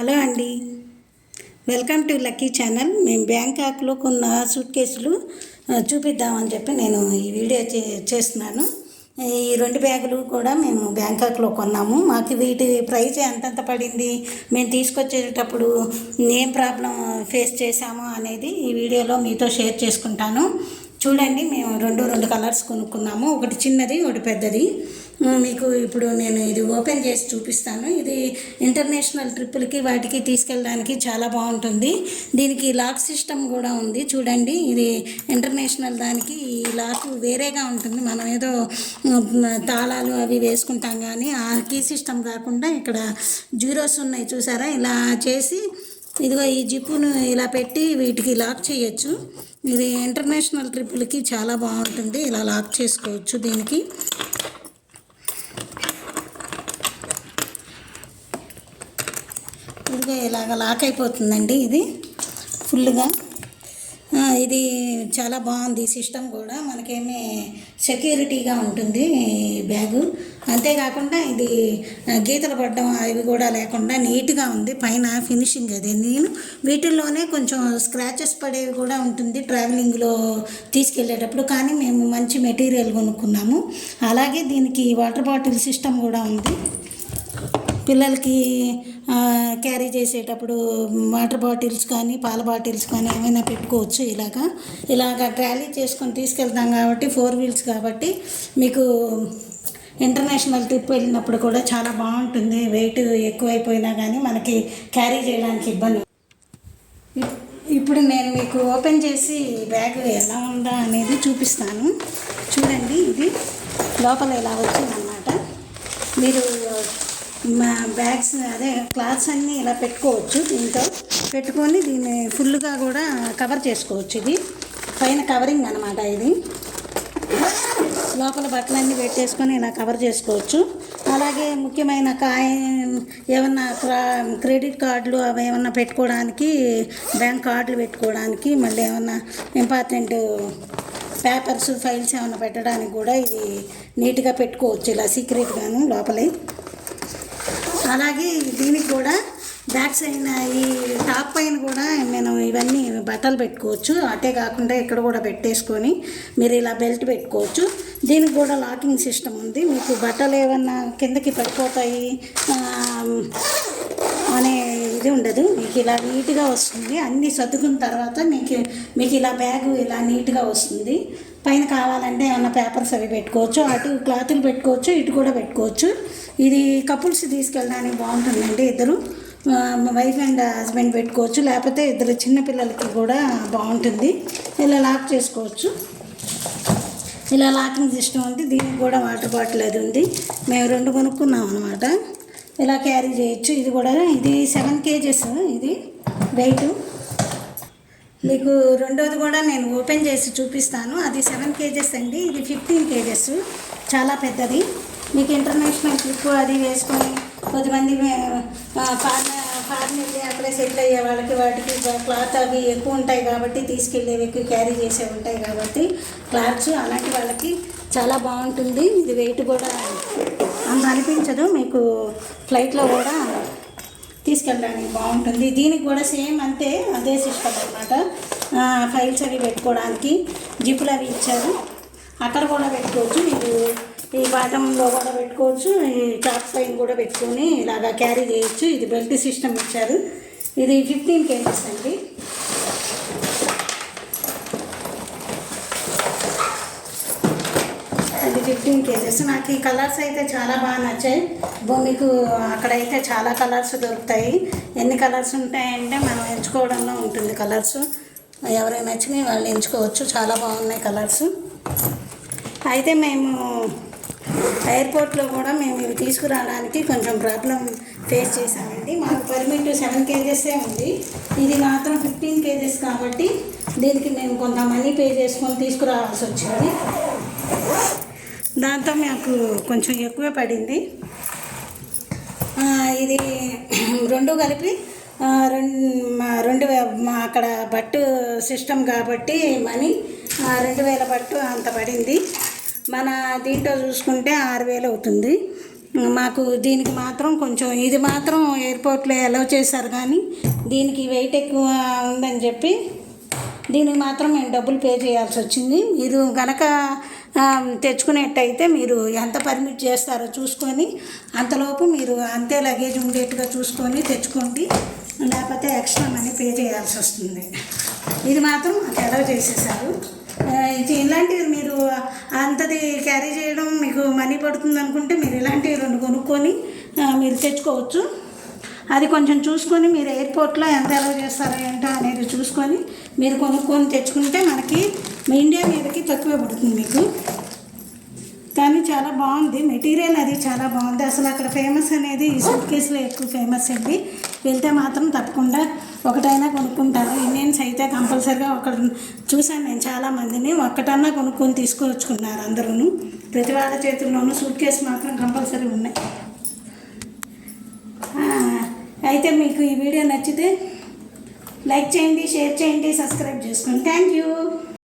Hello అండి. Welcome to lucky channel. మేము బ్యాంకాక్లో కొన్న సూట్ కేసులు చూపిద్దామని చెప్పి నేను ఈ వీడియో చే చేస్తున్నాను. ఈ రెండు బ్యాగులు కూడా మేము బ్యాంకాక్లో కొన్నాము. మాకు వీటి ప్రైస్ ఎంతెంత పడింది మేము తీసుకొచ్చేటప్పుడు ఏం ప్రాబ్లం ఫేస్ చేశాము అనేది ఈ వీడియోలో మీతో షేర్ చేసుకుంటాను. చూడండి మేము రెండు రెండు కలర్స్ కొనుక్కున్నాము. ఒకటి చిన్నది ఒకటి పెద్దది. మీకు ఇప్పుడు నేను ఇది ఓపెన్ చేసి చూపిస్తాను. ఇది ఇంటర్నేషనల్ ట్రిప్పులకి వాటికి తీసుకెళ్ళడానికి చాలా బాగుంటుంది. దీనికి లాక్ సిస్టమ్ కూడా ఉంది. చూడండి ఇది ఇంటర్నేషనల్ దానికి ఈ లాక్ వేరేగా ఉంటుంది. మనం ఏదో తాళాలు అవి వేసుకుంటాం కానీ ఆ కీ సిస్టమ్ కాకుండా ఇక్కడ జీరోస్ ఉన్నాయి చూసారా? ఇలా చేసి ఇదిగో ఈ జిప్పును ఇలా పెట్టి వీటికి లాక్ చేయొచ్చు. ఇది ఇంటర్నేషనల్ ట్రిప్పులకి చాలా బాగుంటుంది. ఇలా లాక్ చేసుకోవచ్చు దీనికి. ఇదిగో ఇలాగ లాక్ అయిపోతుందండి ఇది. ఫుల్గా ఇది చాలా బాగుంది సిస్టమ్ కూడా. మనకేమీ సెక్యూరిటీగా ఉంటుంది బ్యాగు. అంతేకాకుండా ఇది గీతలు పడడం అవి కూడా లేకుండా నీట్గా ఉంది. పైన ఫినిషింగ్ అది. నేను వీటిల్లోనే కొంచెం స్క్రాచెస్ పడేవి కూడా ఉంటుంది ట్రావెలింగ్లో తీసుకెళ్ళేటప్పుడు. కానీ మేము మంచి మెటీరియల్ కొనుక్కున్నాము. అలాగే దీనికి వాటర్ బాటిల్ సిస్టమ్ కూడా ఉంది. పిల్లలకి క్యారీ చేసేటప్పుడు వాటర్ బాటిల్స్ కానీ పాల బాటిల్స్ కానీ ఏమైనా పెట్టుకోవచ్చు ఇలాగా. ఇలాగ ట్రాలీ చేసుకొని తీసుకెళ్తాం కాబట్టి ఫోర్ వీల్స్ కాబట్టి మీకు ఇంటర్నేషనల్ ట్రిప్ వెళ్ళినప్పుడు కూడా చాలా బాగుంటుంది. వెయిట్ ఎక్కువైపోయినా కానీ మనకి క్యారీ చేయడానికి ఇబ్బంది. ఇప్పుడు నేను మీకు ఓపెన్ చేసి బ్యాగ్ ఎలా ఉందా అనేది చూపిస్తాను. చూడండి ఇది లోపల ఇలా వచ్చిందన్నమాట. మీరు మా బ్యాగ్స్ అదే క్లాత్స్ అన్నీ ఇలా పెట్టుకోవచ్చు దీంతో. పెట్టుకొని దీన్ని ఫుల్గా కూడా కవర్ చేసుకోవచ్చు ఇది. పైన కవరింగ్ అనమాట ఇది. లోపల బట్టలన్నీ పెట్టేసుకొని ఇలా కవర్ చేసుకోవచ్చు. అలాగే ముఖ్యమైన కాయిన్ ఏమన్నా క్రా- క్రెడిట్ కార్డులు అవి ఏమన్నా పెట్టుకోవడానికి బ్యాంక్ కార్డులు పెట్టుకోవడానికి మళ్ళీ ఏమన్నా ఇంపార్టెంట్ పేపర్స్ ఫైల్స్ ఏమైనా పెట్టడానికి కూడా ఇది నీట్గా పెట్టుకోవచ్చు ఇలా సీక్రెట్గాను లోపలే. అలాగే దీనికి కూడా బ్యాక్ సైడ్ ఈ టాప్ పైన కూడా నేను ఇవన్నీ బట్టలు పెట్టుకోవచ్చు. అటే కాకుండా ఇక్కడ కూడా పెట్టేసుకొని మీరు ఇలా బెల్ట్ పెట్టుకోవచ్చు. దీనికి కూడా లాకింగ్ సిస్టమ్ ఉంది. మీకు బట్టలు ఏమన్నా కిందకి పడిపోతాయి అనే ఇది ఉండదు. మీకు ఇలా నీట్గా వస్తుంది. అన్నీ సర్దుకున్న తర్వాత మీకు మీకు ఇలా బ్యాగు ఇలా నీట్గా వస్తుంది. పైన కావాలంటే ఏమన్నా పేపర్స్ అవి పెట్టుకోవచ్చు. అటు క్లాతులు పెట్టుకోవచ్చు ఇటు కూడా పెట్టుకోవచ్చు. ఇది కపుల్స్ తీసుకెళ్ళడానికి బాగుంటుందండి ఇద్దరు. వైఫ్ అండ్ హస్బెండ్ పెట్టుకోవచ్చు. లేకపోతే ఇద్దరు చిన్నపిల్లలకి కూడా బాగుంటుంది. ఇలా లాక్ చేసుకోవచ్చు. ఇలా లాకింగ్ సిస్టమ్ ఉంది. దీనికి కూడా వాటర్ బాటిల్ అది ఉంది. మేము రెండు కొనుక్కున్నాం అనమాట ఇలా క్యారీ చేయొచ్చు. ఇది కూడా ఇది సెవెన్ కేజెస్ ఇది వెయిట్ మీకు రెండోది కూడా నేను ఓపెన్ చేసి చూపిస్తాను. అది సెవెన్ కేజెస్ అండి. ఇది ఫిఫ్టీన్ కేజెస్ చాలా పెద్దది. మీకు ఇంటర్నేషనల్ ట్రిప్ అది వేసుకొని కొద్దిమంది ఫారెన్ ఫారెన్ వెళ్ళి అక్కడ సెటిల్ అయ్యే వాళ్ళకి వాటికి క్లాత్ అవి ఎక్కువ ఉంటాయి కాబట్టి తీసుకెళ్ళేవి ఎక్కువ క్యారీ చేసే ఉంటాయి కాబట్టి క్లాత్స్ అలాంటి వాళ్ళకి చాలా బాగుంటుంది. ఇది వెయిట్ కూడా అంత అనిపించదు. మీకు ఫ్లైట్లో కూడా తీసుకెళ్ళడానికి బాగుంటుంది. దీనికి కూడా సేమ్ అంతే అదే సిస్టమ్ అనమాట ఫైల్స్ అవి పెట్టుకోవడానికి జిప్పులు అవి ఇచ్చారు. అక్కడ కూడా పెట్టుకోవచ్చు. మీరు ఈ బాటంలో కూడా పెట్టుకోవచ్చు. ఈ టాప్ పైన కూడా పెట్టుకొని ఇలాగా క్యారీ చేయొచ్చు. ఇది బెల్ట్ సిస్టమ్ ఇచ్చారు. ఇది ఫిఫ్టీన్ కేజీస్ అండి. ఫిఫ్టీన్ కేజెస్ నాకు ఈ కలర్స్ అయితే చాలా బాగా నచ్చాయి. బో మీకు అక్కడైతే చాలా కలర్స్ దొరుకుతాయి. ఎన్ని కలర్స్ ఉంటాయంటే మనం ఎంచుకోవడంలో ఉంటుంది కలర్స్. ఎవరైనా నచ్చినాయి వాళ్ళు ఎంచుకోవచ్చు. చాలా బాగున్నాయి కలర్స్. అయితే మేము ఎయిర్పోర్ట్లో కూడా మేము ఇవి తీసుకురావడానికి కొంచెం ప్రాబ్లం ఫేస్ చేశామండి. మాకు పర్మిట్ సెవెన్ కేజెసే ఉంది. ఇది మాత్రం ఫిఫ్టీన్ కేజెస్ కాబట్టి దీనికి మేము కొంత మనీ పే చేసుకొని తీసుకురావాల్సి వచ్చింది. దాంతో మాకు కొంచెం ఎక్కువే పడింది. ఇది రెండు కలిపి రెండు రెండు అక్కడ బట్టు సిస్టమ్ కాబట్టి మనీ రెండు వేల బట్టు అంత పడింది. మన దీంట్లో చూసుకుంటే ఆరు వేలు అవుతుంది. మాకు దీనికి మాత్రం కొంచెం ఇది మాత్రం ఎయిర్పోర్ట్లో అలౌ చేశారు కానీ దీనికి వెయిట్ ఎక్కువ ఉందని చెప్పి దీనికి మాత్రం మేము డబ్బులు పే చేయాల్సి వచ్చింది. మీరు గనక తెచ్చుకునేట్టయితే మీరు ఎంత పర్మిట్ చేస్తారో చూసుకొని అంతలోపు మీరు అంతే లగేజ్ ఉండేట్టుగా చూసుకొని తెచ్చుకోండి. లేకపోతే ఎక్స్ట్రా మనీ పే చేయాల్సి వస్తుంది. ఇది మాత్రం మాకు అలౌ చేసేసారు. ఇది ఇలాంటివి మీరు అంతది క్యారీ చేయడం మీకు మనీ పడుతుంది అనుకుంటే మీరు ఇలాంటివి రెండు కొనుక్కొని మీరు తెచ్చుకోవచ్చు. అది కొంచెం చూసుకొని మీరు ఎయిర్పోర్ట్లో ఎంత అలౌ చేస్తారో ఏంటో అనేది చూసుకొని మీరు కొనుక్కొని తెచ్చుకుంటే మనకి మీ ఇండియా మీదకి తక్కువే పడుతుంది మీకు. కానీ చాలా బాగుంది. మెటీరియల్ అది చాలా బాగుంది. అసలు అక్కడ ఫేమస్ అనేది ఈ సూట్ కేసులో ఎక్కువ ఫేమస్ అండి. వెళ్తే మాత్రం తప్పకుండా ఒకటైనా కొనుక్కుంటారు. ఇండియన్స్ అయితే కంపల్సరిగా ఒక చూశాను నేను చాలా మందిని. ఒక్కటన్నా కొనుక్కొని తీసుకొచ్చుకున్నారు అందరూ ప్రతి వాళ్ళ చేతుల్లోనూ సూట్ కేసు మాత్రం కంపల్సరీ ఉన్నాయి. అయితే మీకు ఈ వీడియో నచ్చితే లైక్ చేయండి షేర్ చేయండి సబ్స్క్రైబ్ చేసుకోండి. Thank you.